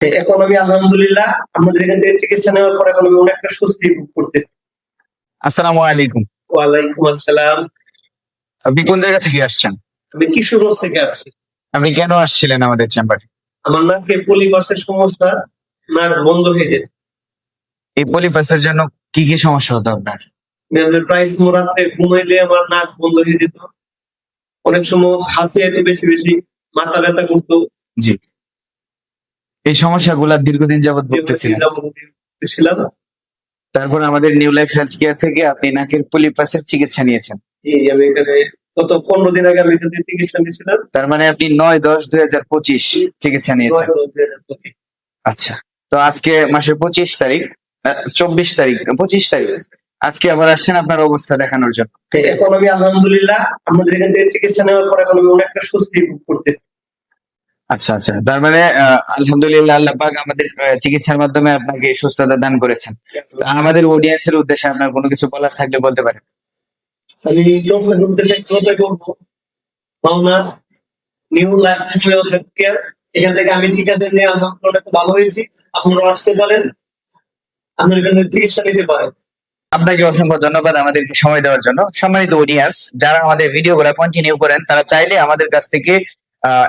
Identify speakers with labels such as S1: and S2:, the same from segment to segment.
S1: এখন আমি আলহামদুলিল্লাহ আমাদের এখান থেকে চিকিৎসা নেওয়ার পর এখন আমি অনেকটা স্বস্তি ভোগ করতেছি।
S2: আসসালামু আলাইকুম।
S1: ওয়ালাইকুম আসসালাম।
S2: আপনি কোন জায়গা থেকে আসছেন?
S1: আমি কিশোরগঞ্জ থেকে আসছি।
S2: আপনি কেন আসছিলেন আমাদের চেম্বারে?
S1: আমার নাকে পলিপাসের সমস্যা নাক বন্ধ হয়ে যায়
S2: এই পলিপাসের জন্য কি কি সমস্যা হতো আপনার?
S1: প্রায় রাত্রে ঘুমাইলে আমার নাক বন্ধ হয়ে যেত। অনেক সময় হাসি এত বেশি বেশি মাথা ব্যথা করতো।
S2: জি। এই সমস্যাগুলো দীর্ঘদিন যাবত ভুগতেছিলেন
S1: ছিলাম
S2: তারপর আমাদের নিউ লাইফ হেলথ কেয়ার থেকে আপনি নাকের পলিপাসের চিকিৎসা নিয়েছেন।
S1: আমি এখানে গত পনেরো দিন আগে আমি এখানে চিকিৎসা নিয়েছিলাম।
S2: তার মানে আপনি নয় দশ দুই হাজার পঁচিশ চিকিৎসা নিয়েছেন। আচ্ছা তো আজকে মাসের পঁচিশ তারিখ চব্বিশ তারিখ পঁচিশ তারিখ। আজকে আবার আসছেন আপনার অবস্থা দেখানোর জন্য।
S1: এখন আমি আলহামদুলিল্লাহ আমাদের এখান থেকে চিকিৎসা নেওয়ার পর এখন আমি অনেকটা স্বস্তি করতেছি।
S2: আচ্ছা আচ্ছা। তার মানে আলহামদুলিল্লাহ আল্লাহ পাক আমাদের চিকিৎসার মাধ্যমে আপনাকে সুস্থতা দান করেছেন। তো আমাদের অডিয়েন্সের উদ্দেশ্যে আপনার কোনো কিছু বলার থাকলে বলতে পারেন।
S1: নিউ লাইফ হেলথ কেয়ার এখান থেকে আমি টিকাতে নিয়ে আলহামদুলিল্লাহ ভালো হয়েছি। আপনারা আসতে পারেন। আপনার এখানে চিকিৎসা নিতে পারেন।
S2: আপনাকে অসংখ্য ধন্যবাদ আমাদেরকে সময় দেওয়ার জন্য। সম্মানিত অডিয়েন্স যারা আমাদের ভিডিওগুলো কন্টিনিউ করেন তারা চাইলে আমাদের কাছ থেকে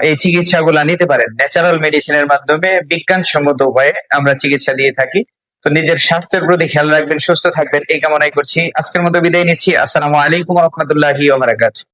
S2: এই চিকিৎসাগুলা নিতে পারেন। ন্যাচারাল মেডিসিনের মাধ্যমে বিজ্ঞানসম্মত উপায়ে আমরা চিকিৎসা দিয়ে থাকি। তো নিজের স্বাস্থ্যের প্রতি খেয়াল রাখবেন, সুস্থ থাকবেন, এই কামনাই করছি। আজকের মতো বিদায় নিচ্ছি। আসসালামু আলাইকুম রহমতুল্লাহি